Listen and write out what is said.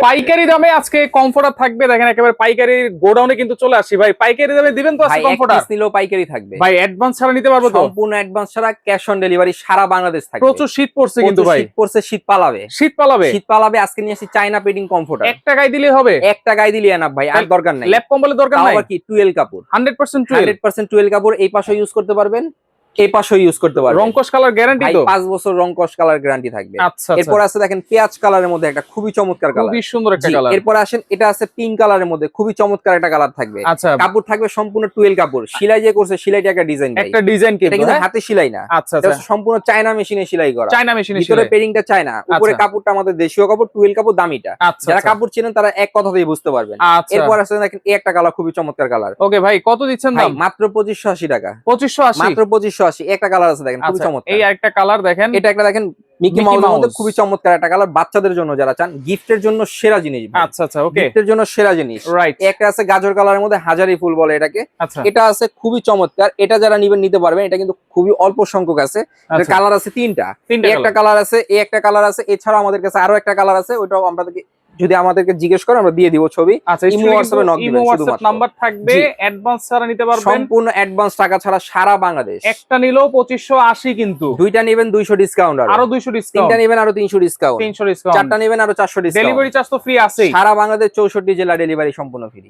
পাইকারি দামে আজকে কমফোর্টার থাকবে দেখেন একেবারে পাইকারি গোডাউনে কিন্তু চলে আসি। ভাই পাইকারি দামে দিবেন তো আজকে এক কমফোর্টার নিলেও পাইকারি থাকবে। ভাই অ্যাডভান্স ছাড়া নিতে পারব তো? সম্পূর্ণ অ্যাডভান্স ছাড়া ক্যাশ অন ডেলিভারি সারা বাংলাদেশ থাকবে। প্রচুর শীত পড়ছে কিন্তু ভাই। শীত পড়ছে শীত পালাবে। শীত পালাবে? শীত পালাবে আজকে নিয়ে আসি চাইনা পেডিং কমফোর্টার এক টাকায় দিলে হবে? একটা গায়ে দিলে এনাফ ভাই আর দরকার নাই। ল্যাপ কম্বলের দরকার নাই? আবার কি? টুয়েলভ কাপড়। Hundred percent hundred percent twelve কাপড় এই পাশে ইউজ করতে পারবেন। চায়না মেশিনে চায়না উপরে কাপড়টা আমাদের দেশীয় কাপড় টুয়েল কাপড় দামিটা। যারা কাপড় তারা এক বুঝতে এরপর দেখেন একটা কালার খুবই চমৎকার কালার ওকে ভাই কত দিচ্ছেন মাত্র 2580 টাকা। 2580 মাত্র বাচ্চাদের জন্য যারা চান গিফটের জন্য সেরা জিনিস গিফটের জন্য সেরা জিনিস। রাইট একটা আছে গাজর কালারের মধ্যে হাজারি ফুল বলে এটাকে। এটা আছে খুবই চমৎকার এটা যারা নিবেন নিতে পারবেন এটা কিন্তু খুবই অল্প সংখ্যক আছে। কালার আছে তিনটা। একটা কালার আছে এ একটা কালার আছে এছাড়া আমাদের কাছে আরও একটা কালার আছে ওটাও আমাদেরকে যদি আমাদেরকে জিজ্ঞেস করো আমরা দিয়ে দিব ছবি। আচ্ছা ইমো ইমো WhatsApp দিবেন শুধুমাত্র। নাম্বার থাকবে অ্যাডভান্স ছাড়া নিতে পারবেন। সম্পূর্ণ অ্যাডভান্স টাকা ছাড়া সারা বাংলাদেশ। একটা নিলেও পঁচিশশো আশি কিন্তু। দুইটা নেবেন দুইশো ডিসকাউন্ট আরও। ডিসকাউন্ট তিনটা নেবেন আরও তিনশো ডিসকাউন্ট চারটা নেবেন আরও চারশো ডিসকাউন্ট ডেলিভারি চার্জ তো ফ্রি আছে সারা বাংলাদেশ চৌষট্টি জেলা ডেলিভারি সম্পূর্ণ ফ্রি